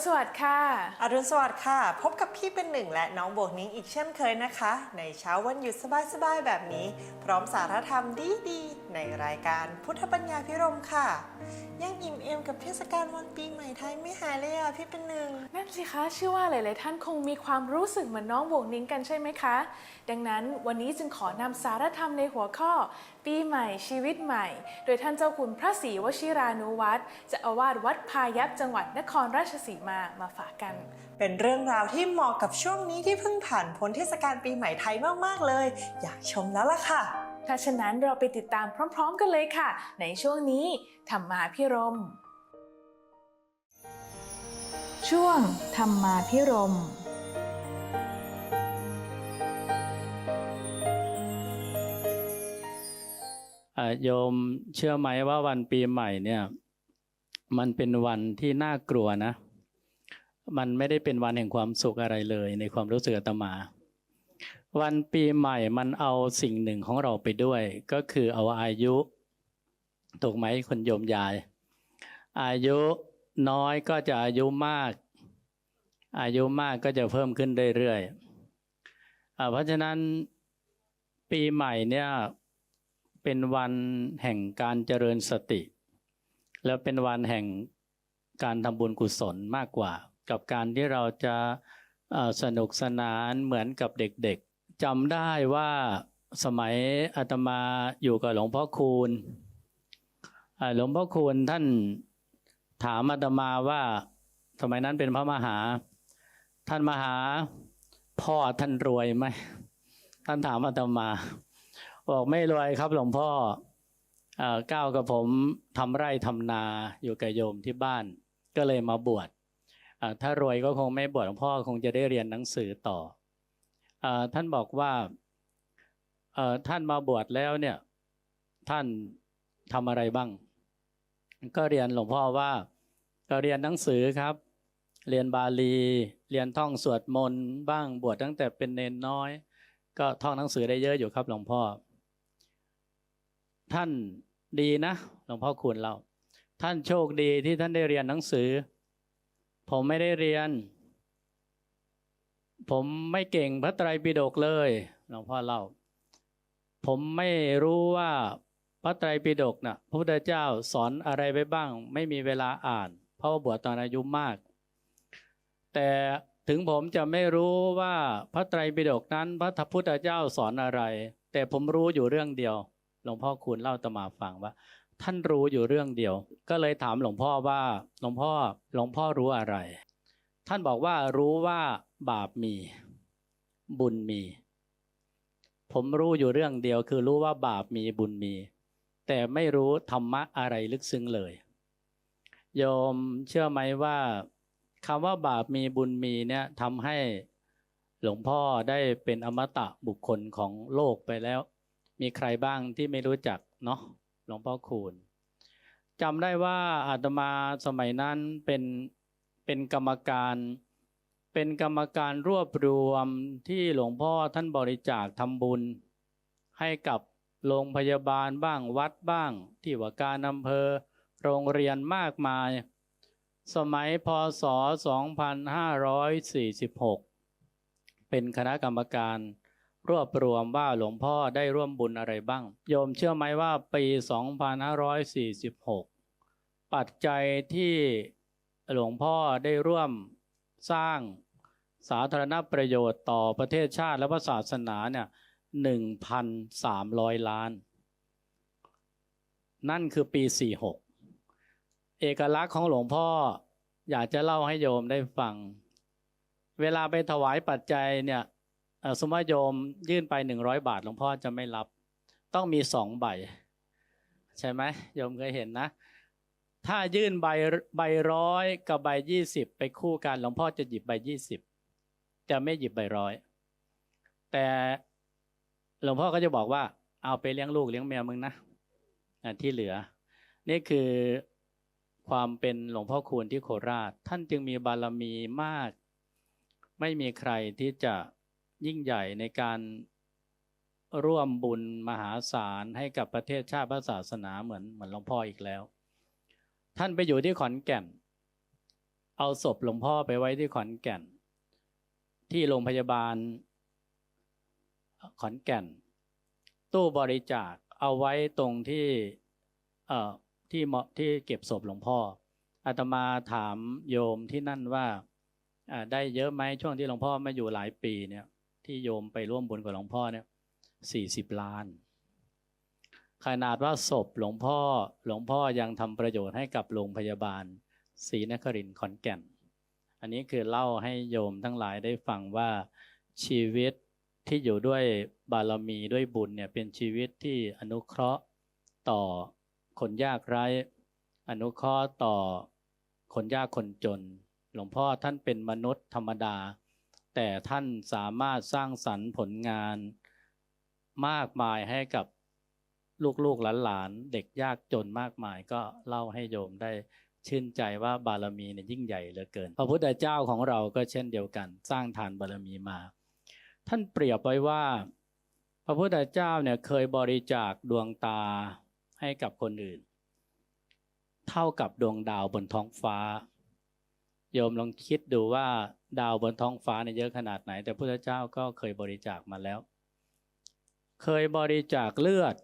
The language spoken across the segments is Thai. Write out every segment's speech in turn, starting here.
ณสวัสดิ์ค่ะ อรุณสวัสดิ์ค่ะ พบกับพี่เป็นหนึ่งและน้องโบวกนิ้งอีกเช่นเคยนะคะ ในเช้าวันหยุดสบายๆแบบนี้ พร้อมสารธรรมดีๆ ในรายการพุทธปัญญาพิรมค่ะ ยังอิ่มเอมกับเทศกาลวันปีใหม่ไทยไม่หายเลยอะพี่เป็นหนึ่ง นั่นสิคะเชื่อว่าหลาย ๆ ท่านคงมีความรู้สึกเหมือนน้องโบกนิ้งกันใช่ไหมคะ ดังนั้นวันนี้จึงขอนำสารธรรมในหัวข้อ ปีใหม่ชีวิตใหม่ โดยท่านเจ้าคุณพระศรีวชิรานุวัตรเจะอาวาสวัดพายัพจังหวัดนครราชสีมามาฝากกัน เป็นเรื่องราวที่เหมาะกับช่วงนี้ที่เพิ่งผ่านพ้นเทศกาลปีใหม่ไทยมาก ๆ เลย อยากชมแล้วล่ะค่ะ ถ้าฉะนั้นเราไปติดตามพร้อม ๆ กันเลยค่ะ ในช่วงนี้ธรรมาพิรม ช่วงธรรมาพิรมอ่าโยมเชื่อไหมว่าวันปีใหม่เนี่ย มันเป็นวันที่น่ากลัวนะ มันไม่ได้เป็นวันแห่งความสุขอะไรเลย ในความรู้สึกอาตมา วันปีใหม่มันเอาสิ่งหนึ่งของเราไปด้วย ก็คือเอาอายุถูกไหมคนโยมยาย อายุน้อยก็จะอายุมาก อายุมากก็จะเพิ่มขึ้นเรื่อยๆเพราะฉะนั้นปีใหม่เนี่ยเป็นวันแห่งการเจริญสติ แล้วเป็นวันแห่งการทำบุญกุศลมากกว่า กับการที่เราจะสนุกสนานเหมือนกับเด็กๆจำได้ว่าสมัยอาตมาอยู่กับหลวงพ่อคูณหลวงพ่อคูณท่านถามอาตมาว่าสมัยนั้นเป็นพระมหา ท่านมหาพ่อท่านรวยไหมท่านถามอาตมาบอกไม่รวยครับหลวงพ่ออก้าวกับผมทำไร่ทำนาอยู่กับโยมที่บ้าน ก็เลยมาบวช ถ้ารวยก็คงไม่บวชหลวงพ่อคงจะได้เรียนหนังสือต่ออท่านบอกว่าท่านมาบวชแล้วเนี่ยท่านทำอะไรบ้าง ก็เรียนหลวงพ่อว่าก็เรียนหนังสือครับ เรียนบาลี เรียนท่องสวดมนต์บ้างบวชตั้งแต่เป็นเนนน้อย ก็ท่องหนังสือได้เยอะอยู่ครับหลวงพ่อ ท่านดีนะ หลวงพ่อคุณเรา ท่านโชคดีที่ท่านได้เรียนหนังสือ ผมไม่ได้เรียน ผมไม่เก่งพระไตรปิฎกเลยหลวงพ่อเล่า ผมไม่รู้ว่าพระไตรปิฎกนะ่ะพระพุทธเจ้าสอนอะไรไปบ้าง ไม่มีเวลาอ่าน เพราะว่าบวชตอนอายุมาก แต่ถึงผมจะไม่รู้ว่าพระไตรปิฎกนั้น พระพุทธเจ้าสอนอะไร แต่ผมรู้อยู่เรื่องเดียวหลวงพ่อคุณเล่าตมาฟังว่า ท่านรู้อยู่เรื่องเดียว ก็เลยถามหลวงพ่อว่าหลวงพ่อหลวงพ่อรู้อะไร ท่านบอกว่ารู้ว่าบาปมี บุญมี ผมรู้อยู่เรื่องเดียว คือรู้ว่าบาปมีบุญมี แต่ไม่รู้ธรรมะอะไรลึกซึ้งเลย โยมเชื่อไหมว่าคำว่าบาปมีบุญมีเนี่ยทำให้หลวงพ่อได้เป็นอมตะบุคคลของโลกไปแล้ว มีใครบ้างที่ไม่รู้จักเนาะ หลวงพ่อคูณจำได้ว่าอาตมาสมัยนั้นเป็นเป็นกรรมการเป็นกรรมการรวบรวมที่หลวงพ่อท่านบริจาคทำบุญ ให้กับโรงพยาบาลบ้างวัดบ้าง ที่ว่าการอำเภอโรงเรียนมากมาย สมัยพศ 2546 เป็นคณะกรรมการ รวบรวมว่าหลวงพ่อได้ร่วมบุญอะไรบ้าง โยมเชื่อไหมว่าปี 2546 ปัจจัยที่หลวงพ่อได้ร่วมสร้างสาธารณประโยชน์ต่อประเทศชาติและพระศาสนาเนี่ย1,300 ล้าน นั่นคือปี 46 เอกลักษณ์ของหลวงพ่ออยากจะเล่าให้โยมได้ฟัง เวลาไปถวายปัจจัยเนี่ย สมมติโยมยื่นไปหนึ่งร้อยบาทหลวงพ่อจะไม่รับ ต้องมีสองใบ ใช่ไหมโยมเคยเห็นนะ ถ้ายื่นใบใบร้อยกับใบยี่สิบไปคู่กันหลวงพ่อจะหยิบใบยี่สิบจะไม่หยิบใบร้อยแต่หลวงพ่อก็จะบอกว่า เอาไปเลี้ยงลูกเลี้ยงเมียมึงนะอะที่เหลือ นี่คือความเป็นหลวงพ่อคูณที่โคราช ท่านจึงมีบารมีมาก ไม่มีใครที่จะ ยิ่งใหญ่ในการร่วมบุญมหาศาลให้กับประเทศชาติพระศาสนาเหมือนเหมือนหลวงพ่ออีกแล้ว ท่านไปอยู่ที่ขอนแก่น เอาศพหลวงพ่อไปไว้ที่ขอนแก่น ที่โรงพยาบาล ขอนแก่น ตู้บริจาคเอาไว้ตรงที่เอ่อที่เหมาะที่เก็บศพหลวงพ่ออาตมาถามโยมที่นั่นว่าอ่าได้เยอะไหมช่วงที่หลวงพ่อไม่อยู่หลายปีเนี่ย ที่โยมไปร่วมบุญกับหลวงพ่อเนี่ยสี่สิบล้าน ขนาดว่าศพหลวงพ่อหลวงพ่อยังทำประโยชน์ให้กับโรงพยาบาลศรีนครินทร์ขอนแก่น อันนี้คือเล่าให้โยมทั้งหลายได้ฟังว่าชีวิตที่อยู่ด้วยบารมีด้วยบุญเนี่ยเป็นชีวิตที่อนุเคราะห์ต่อคนยากไร้ อนุเคราะห์ต่อคนยากคนจน หลวงพ่อท่านเป็นมนุษย์ธรรมดา แต่ท่านสามารถสร้างสรรค์ผลงานมากมายให้กับลูกๆหลานๆเด็กยากจนมากมายก็เล่าให้โยมได้ชื่นใจว่าบารมีเนี่ยยิ่งใหญ่เหลือเกิน พระพุทธเจ้าของเราก็เช่นเดียวกัน สร้างทานบารมีมา ท่านเปรียบไว้ว่า พระพุทธเจ้าเนี่ยเคยบริจาคดวงตาให้กับคนอื่น เท่ากับดวงดาวบนท้องฟ้า โยมลองคิดดูว่าดาวบนท้องฟ้าเนี่ยเยอะขนาดไหน แต่พระพุทธเจ้าก็เคยบริจาคมาแล้ว เคยบริจาคเลือด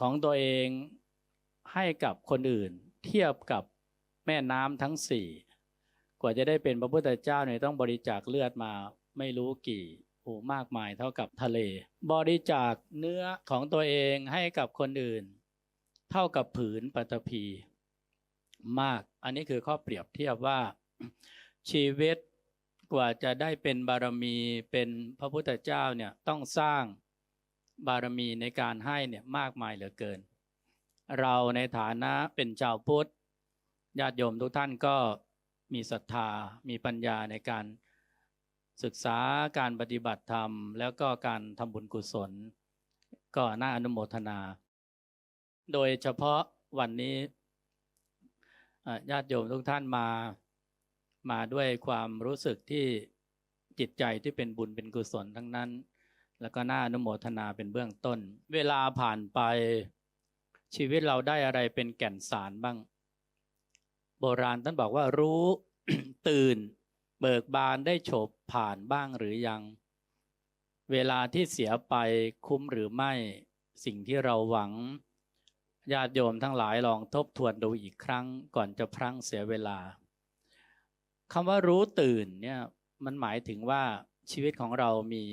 ของตัวเองให้กับคนอื่น เทียบกับแม่น้ำทั้งสี่กว่าจะได้เป็นพระพุทธเจ้าเนี่ยต้องบริจาคเลือดมาไม่รู้กี่โอ้มากมายเท่ากับทะเล บริจาคเนื้อของตัวเองให้กับคนอื่น เท่ากับผืนปฐพีมาก อันนี้คือข้อเปรียบเทียบว่า ชีวิตกว่าจะได้เป็นบารมีเป็นพระพุทธเจ้าเนี่ยต้องสร้างบารมีในการให้เนี่ยมากมายเหลือเกิน เราในฐานะเป็นชาวพุทธญาติโยมทุกท่านก็มีศรัทธา มีปัญญาในการศึกษาการปฏิบัติธรรม แล้วก็การทำบุญกุศล ก็น่าอนุโมทนา โดยเฉพาะวันนี้ญาติโยมทุกท่านมา มาด้วยความรู้สึกที่จิตใจที่เป็นบุญเป็นกุศลทั้งนั้น แล้วก็น่าอนุโมทนาเป็นเบื้องต้น เวลาผ่านไป ชีวิตเราได้อะไรเป็นแก่นสารบ้าง โบราณท่านบอกว่ารู้ตื่น เบิกบานได้โฉบผ่านบ้างหรือยัง เวลาที่เสียไปคุ้มหรือไม่สิ่งที่เราหวังญาติโยมทั้งหลายลองทบทวนดูอีกครั้งก่อนจะพลั้งเสียเวลา คำว่ารู้ตื่นเนี่ยมันหมายถึงว่าชีวิตของเรามี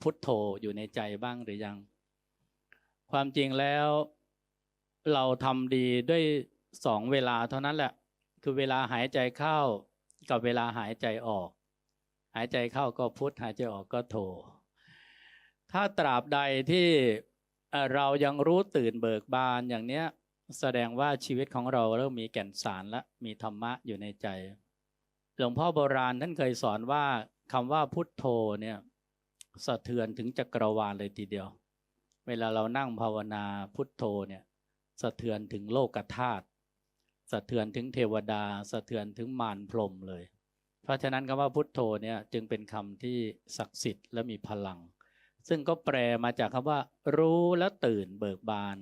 พุทโธอยู่ในใจบ้างหรือยัง ความจริงแล้ว เราทำดีด้วยสองเวลาเท่านั้นแหละ คือเวลาหายใจเข้ากับเวลาหายใจออก หายใจเข้าก็พุทหายใจออกก็โธถ้าตราบใดที่เอ่อเรายังรู้ตื่นเบิกบานอย่างเนี้ย แสดงว่าชีวิตของเราเริ่มมีแก่นสารและมีธรรมะอยู่ในใจ หลวงพ่อโบราณท่านเคยสอนว่าคำว่าพุทโธเนี่ยสะเทือนถึงจักรวาลเลยทีเดียว เวลาเรานั่งภาวนาพุทโธเนี่ยสะเทือนถึงโลกธาตุสะเทือนถึงเทวดา สะเทือนถึงมารพรมเลย เพราะฉะนั้นคำว่าพุทโธเนี่ยจึงเป็นคำที่ศักดิ์สิทธิ์และมีพลัง ซึ่งก็แปลมาจากคำว่า รู้และตื่นเบิกบาน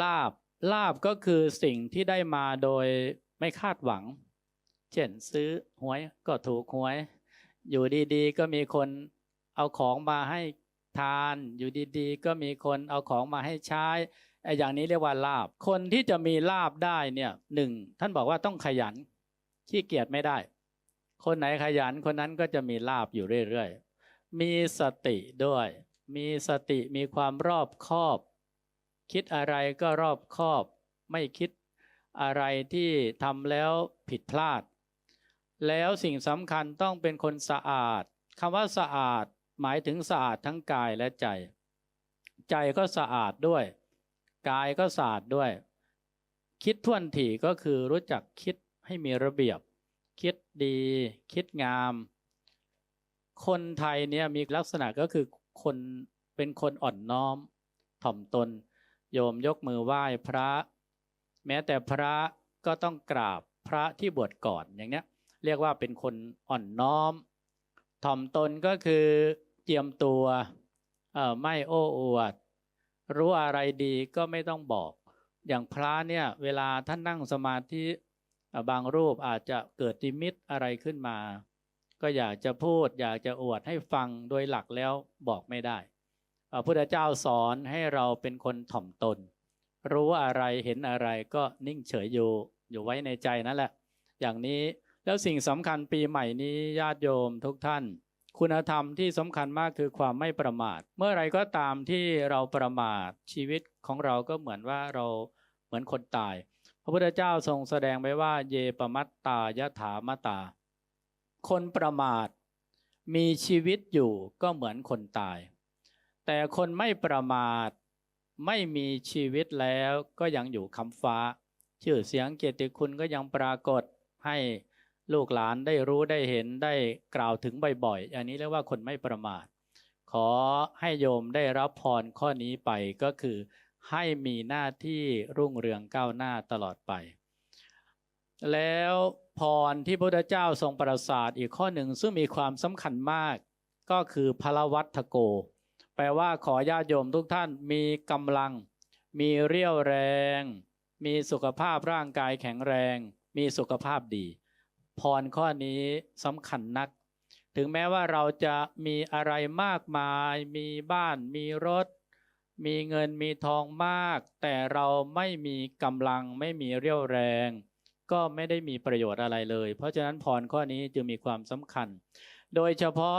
ลาบลาบก็คือสิ่งที่ได้มาโดยไม่คาดหวัง เช่นซื้อหวยก็ถูกหวย อยู่ดีๆ ก็มีคนเอาของมาให้ทาน อยู่ดีๆ ก็มีคนเอาของมาให้ใช้ไอ้อย่างนี้เรียกว่าลาบ คนที่จะมีลาบได้เนี่ยหนึ่งท่านบอกว่าต้องขยัน ขี้เกียจไม่ได้ คนไหนขยันคนนั้นก็จะมีลาบอยู่เรื่อยๆ มีสติด้วย มีสติมีความรอบคอบ คิดอะไรก็รอบคอบ ไม่คิดอะไรที่ทำแล้วผิดพลาด แล้วสิ่งสำคัญต้องเป็นคนสะอาดคำว่าสะอาดหมายถึงสะอาดทั้งกายและใจ ใจก็สะอาดด้วย กายก็สะอาดด้วย คิดท่วนถี่ก็คือรู้จักคิดให้มีระเบียบ คิดดี คิดงาม คนไทยเนี่ยมีลักษณะก็คือคนเป็นคนอ่อนน้อมถ่อมตน โยมยกมือไหว้พระ แม้แต่พระก็ต้องกราบพระที่บวชก่อนอย่างเนี้ยเรียกว่าเป็นคนอ่อนน้อม ถ่อมตนก็คือเจียมตัวไม่โอ้อวด รู้อะไรดีก็ไม่ต้องบอก อย่างพระเนี่ยเวลาท่านนั่งสมาธิบางรูปอาจจะเกิดติมิตอะไรขึ้นมา ก็อยากจะพูดอยากจะอวดให้ฟังโดยหลักแล้วบอกไม่ได้ พระพุทธเจ้าสอนให้เราเป็นคนถ่อมตน รู้อะไรเห็นอะไรก็นิ่งเฉยอยู่อยู่ไว้ในใจนั่นแหละ อย่างนี้แล้วสิ่งสำคัญปีใหม่นี้ญาติโยมทุกท่าน คุณธรรมที่สำคัญมากคือความไม่ประมาท เมื่อไรก็ตามที่เราประมาทชีวิตของเราก็เหมือนว่าเราเหมือนคนตาย พระพุทธเจ้าทรงแสดงไว้ว่า เยปมัตตายะถามตา คนประมาท มีชีวิตอยู่ก็เหมือนคนตาย แต่คนไม่ประมาทไม่มีชีวิตแล้วก็ยังอยู่คำฟ้า ชื่อเสียงเกียรติคุณก็ยังปรากฏให้ลูกหลานได้รู้ได้เห็นได้กล่าวถึงบ่อยๆ อันนี้เรียกว่าคนไม่ประมาท ขอให้โยมได้รับพรข้อนี้ไปก็คือ ให้มีหน้าที่รุ่งเรืองก้าวหน้าตลอดไป แล้วพรที่พระพุทธเจ้าทรงประสาทอีกข้อหนึ่งซึ่งมีความสำคัญมาก ก็คือพลวัตโก ลว่าขอญาติโยมทุกท่านมีกำลัง มีเรี่ยวแรง มีสุขภาพร่างกายแข็งแรง มีสุขภาพดี พรข้อนี้สำคัญนัก ถึงแม้ว่าเราจะมีอะไรมากมาย มีบ้าน มีรถ มีเงินมีทองมาก แต่เราไม่มีกำลังไม่มีเรี่ยวแรง ก็ไม่ได้มีประโยชน์อะไรเลย เพราะฉะนั้นพรข้อนี้จึงมีความสำคัญ โดยเฉพาะ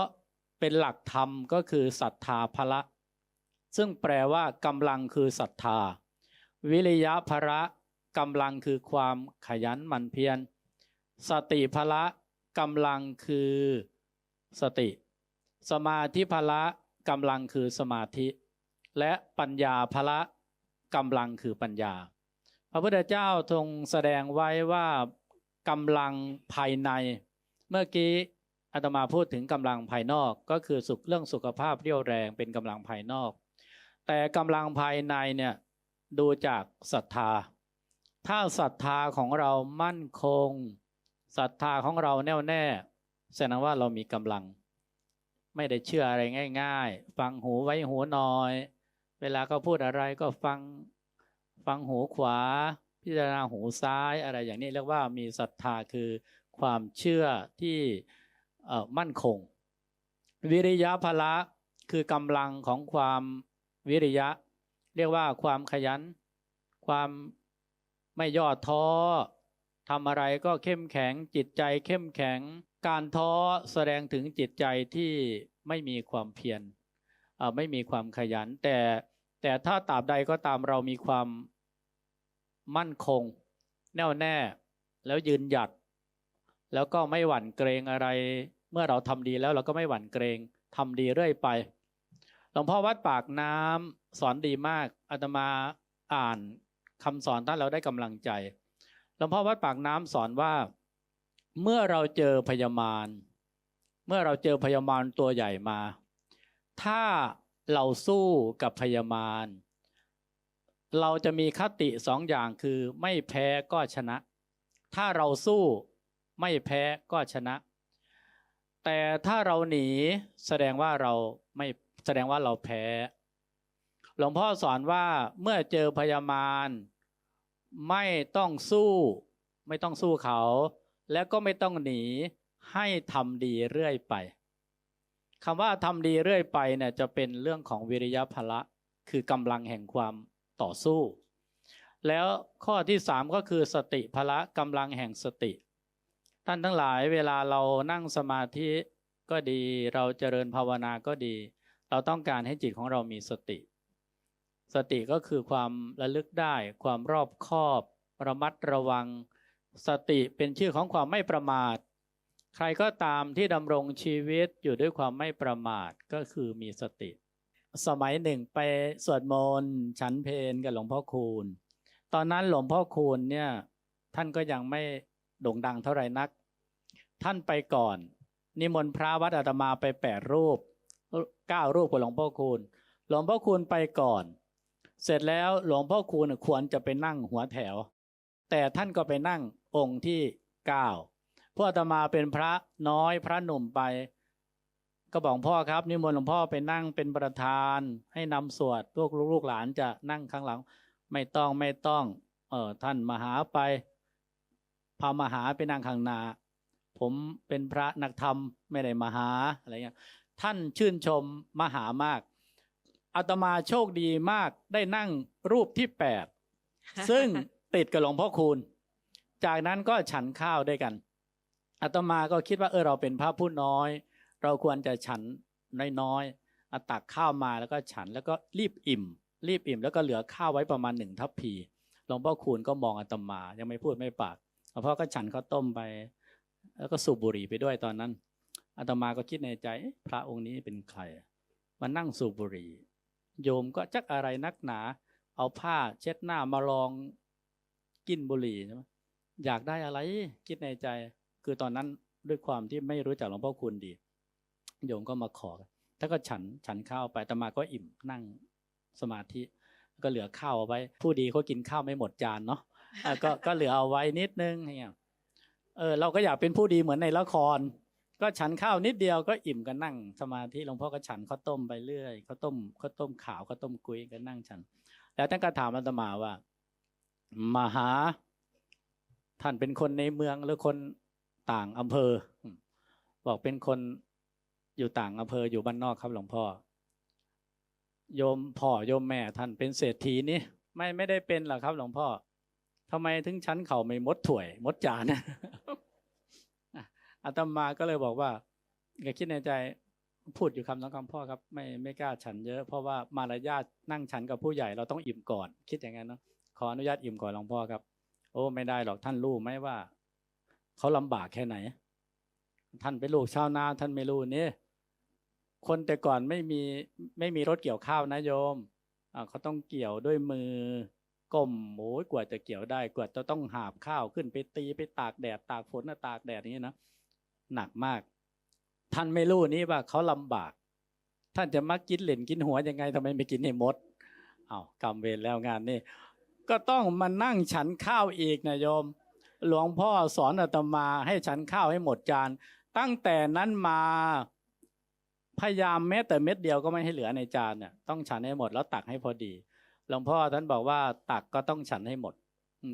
เป็นหลักธรรมก็คือศรัทธาพละ ซึ่งแปลว่ากำลังคือศรัทธา วิริยะพระกำลังคือความขยันหมั่นเพียรสติพละกำลังคือสติ สมาธิพละกำลังคือสมาธิ และปัญญาพละกำลังคือปัญญา พระพุทธเจ้าทรงแสดงไว้ว่ากำลังภายใน เมื่อกี้ อาตมาพูดถึงกำลังภายนอกก็คือสุขเรื่องสุขภาพเรี่ยวแรงเป็นกำลังภายนอก แต่กำลังภายในเนี่ยดูจากศรัทธา ถ้าศรัทธาของเรามั่นคงศรัทธาของเราแน่วแน่แสดงว่าเรามีกำลัง ไม่ได้เชื่ออะไรง่าย ๆ ฟังหูไว้หูหน่อย เวลาเขาพูดอะไรก็ฟังฟังหูขวา พิจารณาหูซ้ายอะไรอย่างนี้เรียกว่ามีศรัทธาคือความเชื่อที่ มั่นคง วิริยะพละคือกำลังของความวิริยะ เรียกว่าความขยัน ความไม่ย่อท้อทำอะไรก็เข้มแข็งจิตใจเข้มแข็ง การท้อแสดงถึงจิตใจที่ไม่มีความเพียรไม่มีความขยัน แต่แต่ถ้าตราบใดก็ตามเรามีความมั่นคง แน่วแน่แล้วยืนหยัด แล้วก็ไม่หวั่นเกรงอะไร เมื่อเราทำดีแล้วเราก็ไม่หวั่นเกรงทำดีเรื่อยไป หลวงพ่อวัดปากน้ำสอนดีมากอาตมาอ่านคำสอนท่านเราได้กำลังใจ หลวงพ่อวัดปากน้ำสอนว่า เมื่อเราเจอพยามารเมื่อเราเจอพยามารตัวใหญ่มา ถ้าเราสู้กับพยามารเราจะมีคติสองอย่างคือไม่แพ้ก็ชนะ ถ้าเราสู้ ไม่แพ้ก็ชนะ แต่ถ้าเราหนีแสดงว่าเราไม่แสดงว่าเราแพ้ หลวงพ่อสอนว่าเมื่อเจอพยามารไม่ต้องสู้ ไม่ต้องสู้เขา แล้วก็ไม่ต้องหนีให้ทำดีเรื่อยไปคำว่าทำดีเรื่อยไปเนี่ยจะเป็นเรื่องของวิริยะพละคือกำลังแห่งความต่อสู้ แล้วข้อที่สามก็คือสติพละกำลังแห่งสติ ท่านทั้งหลายเวลาเรานั่งสมาธิก็ดี เราเจริญภาวนาก็ดี เราต้องการให้จิตของเรามีสติ สติก็คือความระลึกได้ ความรอบคอบ ระมัดระวัง สติเป็นชื่อของความไม่ประมาท ใครก็ตามที่ดำรงชีวิตอยู่ด้วยความไม่ประมาทก็คือมีสติ สมัยหนึ่งไปสวดมนต์ฉันเพลกับหลวงพ่อคูณ ตอนนั้นหลวงพ่อคูณเนี่ยท่านก็ยังไม่ โด่งดังเท่าไรนัก ท่านไปก่อน นิมนต์พระวัดอาตมาไปแปดรูปเก้ารูปกับหลวงพ่อคูณ หลวงพ่อคูณไปก่อน เสร็จแล้วหลวงพ่อคูณควรจะไปนั่งหัวแถว แต่ท่านก็ไปนั่งองค์ที่เก้าพวกอาตมาเป็นพระน้อยพระหนุ่มไป ก็บอกพ่อครับ นิมนต์หลวงพ่อไปนั่งเป็นประธาน ให้นำสวดพวกลูกหลานจะนั่งข้างหลัง ไม่ต้องไม่ต้อง เออท่านมาหาไป พามาหาไปนั่งข้างหน้าผมเป็นพระนักธรรมไม่ได้มาหาอะไรเงี้ยท่านชื่นชมมหามากอาตมาโชคดีมากได้นั่งรูปที่แปดซึ่งติดกับหลวงพ่อคูณ จากนั้นก็ฉันข้าวด้วยกันอาตมาก็คิดว่าเออเราเป็นพระผู้น้อย เราควรจะฉันน้อยๆเอาตักข้าวมาแล้วก็ฉันแล้วก็รีบอิ่ม รีบอิ่ม แล้วก็เหลือข้าวไว้ประมาณหนึ่งทัพพีหลวงพ่อคูณก็มองอาตมายังไม่พูดไม่ปาก หลวงพ่อก็ฉันข้าวต้มไป แล้วก็สูบบุหรี่ไปด้วยตอนนั้นอาตมาก็คิดในใจ พระองค์นี้เป็นใครมานั่งสูบบุหรี่ โยมก็จักอะไรนักหนา เอาผ้าเช็ดหน้ามาลองกินบุหรี่ใช่ไหมอยากได้อะไรคิดในใจ คือตอนนั้นด้วยความที่ไม่รู้จักหลวงพ่อคุณดี โยมก็มาขอถ้าก็ฉันฉันข้าวไปอาตมาก็อิ่มนั่งสมาธิ ก็เหลือข้าวเอาไว้ ผู้ดีเขากินข้าวไม่หมดจานเนาะ ก็ก็เหลือเอาไว้นิดนึงเงี้ยเออเราก็อยากเป็นผู้ดีเหมือนในละคร ก็ฉันข้าวนิดเดียวก็อิ่มกันนั่ง สมาธิหลวงพ่อก็ฉันข้าวต้มไปเรื่อยข้าวต้มข้าวต้มขาวข้าวต้มกุ้ยก็นั่งฉัน แล้วท่านก็ถามอาตมาว่ามาหา ท่านเป็นคนในเมืองหรือคนต่างอำเภอ บอกเป็นคนอยู่ต่างอำเภออยู่บ้านนอกครับหลวงพ่อโยมพ่อโยมแม่ท่านเป็นเศรษฐีนี่ไม่ไม่ได้เป็นหรอกครับหลวงพ่อ ทำไมถึงชั้นเขาไม่มดถ่วย มดจานอาตมาก็เลยบอกว่าก็คิดในใจพูดอยู่คำสองคำพ่อครับ ไม่ไม่กล้าฉันเยอะ เพราะว่ามารยาทนั่งฉันกับผู้ใหญ่เราต้องอิ่มก่อน คิดอย่างนั้นเนาะขออนุญาตอิ่มก่อนหลวงพ่อครับ โอ้ไม่ได้หรอกท่านรู้ไหมว่าเขาลำบากแค่ไหน ท่านเป็นลูกชาวนาท่านไม่รู้นี่คนแต่ก่อนไม่มีไม่มีรถเกี่ยวข้าวนะโยมเขาต้องเกี่ยวด้วยมือ ก้มโอ้ยกว่าจะเกี่ยวได้ กว่าจะต้องหาบข้าวขึ้นไปตีไปตากแดดตากฝนนะตากแดดนี้นะหนักมาก ท่านไม่รู้นี่ว่าเขาลำบาก ท่านจะมักกินเหล่นกินหัวยังไงทำไมไม่กินให้หมดเอาวกรรมเวรแล้วงานนี่ก็ต้องมานั่งฉันข้าวอีกนะโยม หลวงพ่อสอนอาตมาให้ฉันข้าวให้หมดจาน ตั้งแต่นั้นมาพยายามแม้แต่เม็ดเดียวก็ไม่ให้เหลือในจานเนี่ยต้องฉันให้หมดแล้วตักให้พอดี หลวงพ่อท่านบอกว่าตักก็ต้องฉันให้หมด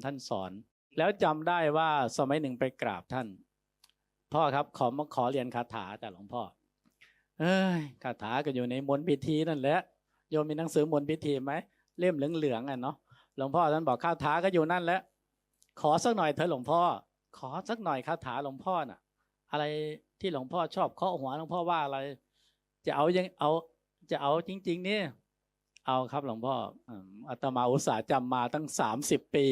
ท่านสอน แล้วจำได้ว่าสมัยหนึ่งไปกราบท่าน พ่อครับขอมาขอเรียนคาถาจากหลวงพ่อ เอ้ยคาถาก็อยู่ในมนต์พิธีนั่นแหละโยมมีหนังสือมนต์พิธีไหมเล่มเหลืองๆอะเนาะหลวงพ่อท่านบอกคาถาก็อยู่นั่นแหละขอสักหน่อยเถอะหลวงพ่อ ขอสักหน่อยคาถาหลวงพ่อน่ะ อะไรที่หลวงพ่อชอบเคาะหัวหลวงพ่อว่าอะไร จะเอายังเอาจะเอาจริง ๆ นี่ เอาครับหลวงพ่ออืมอาตมาอุตส่าห์จำมาตั้งสามสิบปี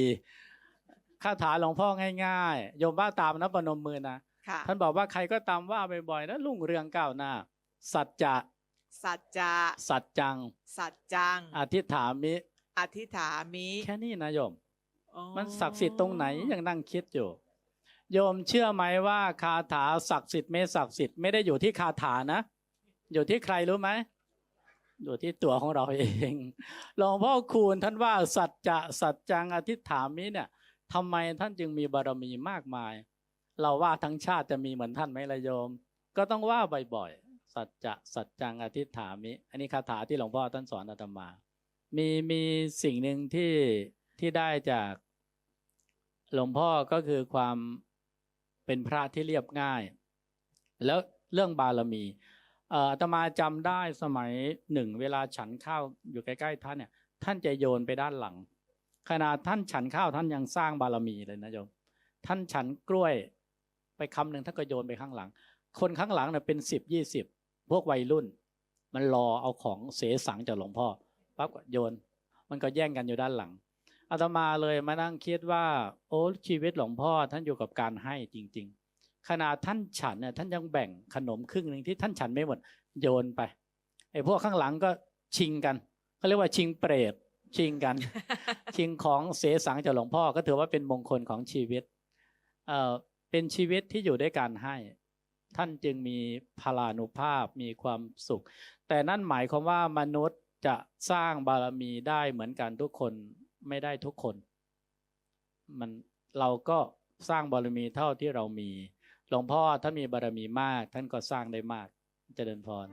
คาถาหลวงพ่อง่ายๆโยมว่าตามนะปนมมือนะค่ะท่านบอกว่าใครก็ตามว่าบ่อยๆนะรุ่งเรืองก้าวหน้า สัจจะสัจจะสัจจัง สัจจัง อธิษฐามิ อธิษฐามิ แค่นี้นะโยมอ๋อมันศักดิ์สิทธิ์ตรงไหนยังนั่งคิดอยู่ โยมเชื่อไหมว่าคาถาศักดิ์สิทธิ์ไม่ศักดิ์สิทธิ์ไม่ได้อยู่ที่คาถานะ อยู่ที่ใครรู้ไหม อยู่ที่ตัวของเราเองหลวงพ่อคูณท่านว่าสัจจะสัจจังอธิษฐามิเนี่ยทำไมท่านจึงมีบารมีมากมาย เราว่าทั้งชาติจะมีเหมือนท่านไหมละโยม ก็ต้องว่าบ่อยๆสัจจะสัจจังอธิษฐามิอันนี้คาถาที่หลวงพ่อท่านสอนอาตมา มีมีสิ่งหนึ่งที่ที่ได้จากหลวงพ่อก็คือความเป็นพระที่เรียบง่าย แล้วเรื่องบารมี อ่ออาตมาจำได้สมัยหนึ่งเวลาฉันข้าวอยู่ใกล้ๆท่านเนี่ย ท่านจะโยนไปด้านหลังขนาดท่านฉันข้าวท่านยังสร้างบารมีเลยนะโยมท่านฉันกล้วยไปคำหนึ่งท่านก็โยนไปข้างหลัง คนข้างหลังเนี่ยเป็นสิบยี่สิบพวกวัยรุ่น มันรอเอาของเสสังจากหลวงพ่อปั๊บก็โยน มันก็แย่งกันอยู่ด้านหลังอาตมาเลยมานั่งคิดว่า โอ้ชีวิตหลวงพ่อท่านอยู่กับการให้จริง ๆ ขนาดท่านฉันเนี่ยท่านยังแบ่งขนมครึ่งหนึ่งที่ท่านฉันไม่หมดโยนไปไอ้พวกข้างหลังก็ชิงกันเขาเรียกว่าชิงเปรตชิงกัน ชิงของเสสังจากหลวงพ่อก็ถือว่าเป็นมงคลของชีวิตเอ่อเป็นชีวิตที่อยู่ด้วยการให้ ท่านจึงมีพลานุภาพมีความสุข แต่นั่นหมายความว่ามนุษย์จะสร้างบารมีได้เหมือนกันทุกคนไม่ได้ทุกคน มันเราก็สร้างบารมีเท่าที่เรามี หลวงพ่อท่านมีบารมีมาก ท่านก็สร้างได้มากจเจริญพร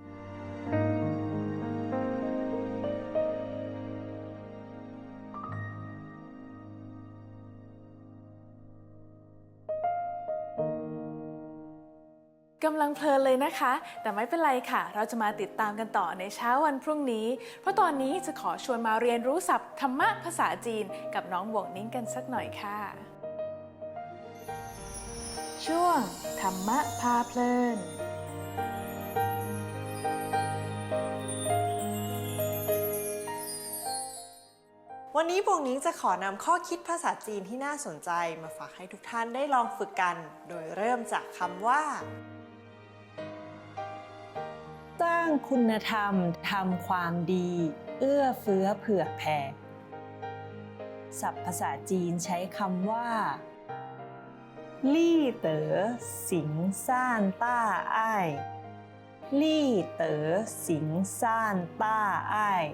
กำลังเพลินเลยนะคะ แต่ไม่เป็นไรค่ะ เราจะมาติดตามกันต่อในเช้าวันพรุ่งนี้ เพราะตอนนี้จะขอชวนมาเรียนรู้ศัพท์ธรรมะภาษาจีนกับน้องบวกนิ้งกันสักหน่อยค่ะ ช่วง ธรรมะพาเพลิน วันนี้บวงนิ้งจะขอนำข้อคิดภาษาจีนที่น่าสนใจมาฝากให้ทุกท่านได้ลองฝึกกัน โดยเริ่มจากคำว่า สร้างคุณธรรมทำความดี เอื้อเฟื้อเผื่อแผ่ศัพท์ภาษาจีนใช้คำว่า ลี่เต๋อสิงซ่านต้าอ้ายลี่เต๋อสิงซ่านต้าอ้าย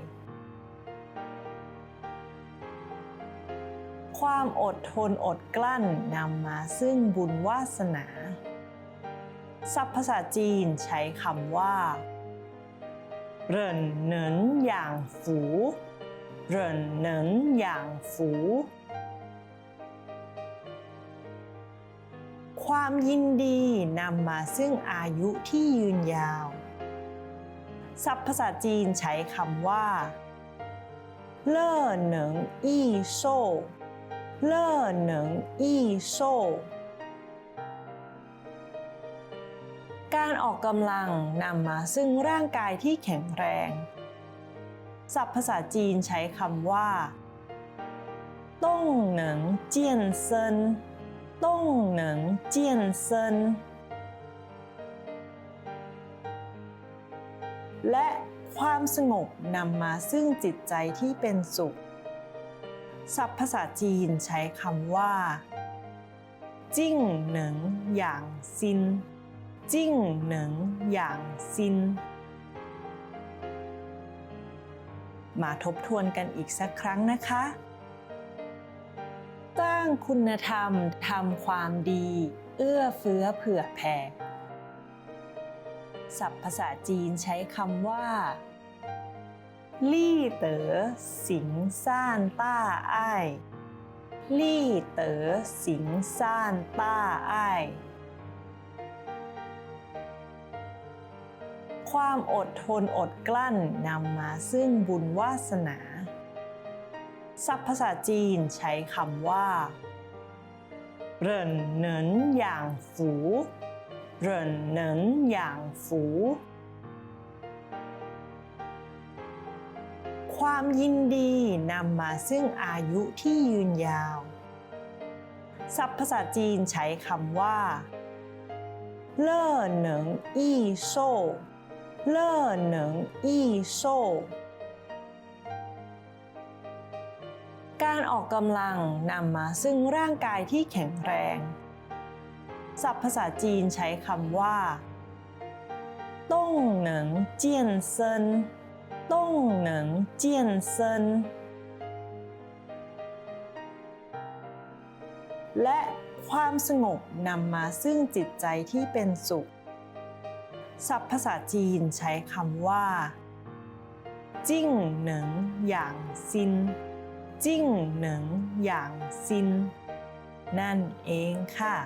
ความอดทนอดกลั้นนำมาซึ่งบุญวาสนา ศัพท์ภาษาจีนใช้คำว่าเรินเหนินอย่างฝูเรินเหนินอย่างฝู ความยินดีนำมาซึ่งอายุที่ยืนยาว ศัพท์ภาษาจีนใช้คำว่า เล่อเหนิงอี้โซ่เล่อเหนิงอี้โซ่การออกกำลังนำมาซึ่งร่างกายที่แข็งแรง ศัพท์ภาษาจีนใช้คำว่า ต้งเหนิงเจียนเซิน ต้งเหนิงเจียนเซินและความสงบนำมาซึ่งจิตใจที่เป็นสุข ศัพท์ภาษาจีนใช้คำว่า จิ้งเหนิงอย่างซิน จิ้งเหนิงอย่างซิน มาทบทวนกันอีกสักครั้งนะคะ สร้างคุณธรรมทำความดี เอื้อเฟื้อเผื่อแผ่ศัพท์ภาษาจีนใช้คำว่า ลี่เต๋อสิงซ่านต้าอ้าย ลี่เต๋อสิงซ่านต้าอ้าย ความอดทนอดกลั้นนำมาซึ่งบุญวาสนา ศัพท์ภาษาจีนใช้คำว่าเหรินเหนินอย่างฝูเหรินเหนินอย่างฝูความยินดีนำมาซึ่งอายุที่ยืนยาว ศัพท์ภาษาจีนใช้คำว่า เล่อเหนิงอี้โซ่ เล่อเหนิงอี้โซ่ การออกกำลังนำมาซึ่งร่างกายที่แข็งแรง ศัพท์ภาษาจีนใช้คำว่าต้งเหนิงเจียนเซินต้งเหนิงเจียนเซินและความสงบนำมาซึ่งจิตใจที่เป็นสุข ศัพท์ภาษาจีนใช้คำว่า จิ้งเหนิงอย่างซิน จิ้งเหนิงอย่างซิน นั่นเองค่ะ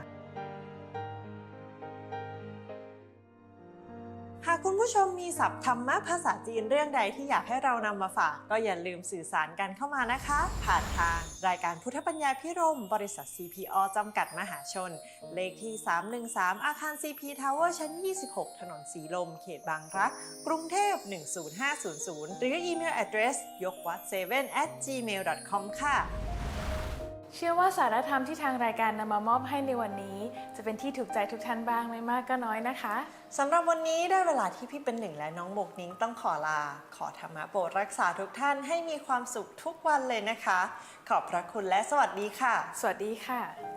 หากคุณผู้ชมมีศัพท์ธรรมะภาษาจีนเรื่องใดที่อยากให้เรานำมาฝาก ก็อย่าลืมสื่อสารกันเข้ามานะคะ ผ่านทางรายการพุทธปัญญาพิรม บริษัท CPO จำกัดมหาชน เลขที่ 313 อาคาร CP Tower ชั้น 26 ถนนสีลม เขตบางรัก กรุงเทพ 10500 หรืออีเมล address ยกวัด7 at gmail com ค่ะ เชื่อว่าสารธรรมที่ทางรายการนำมามอบให้ในวันนี้ จะเป็นที่ถูกใจทุกท่านบ้างไม่มากก็น้อยนะคะสำหรับวันนี้ได้เวลาที่พี่เป็นหนึ่งและน้องโบกนิ้งต้องขอลา ขอธรรมะโปรดรักษาทุกท่านให้มีความสุขทุกวันเลยนะคะ ขอบพระคุณและสวัสดีค่ะ สวัสดีค่ะ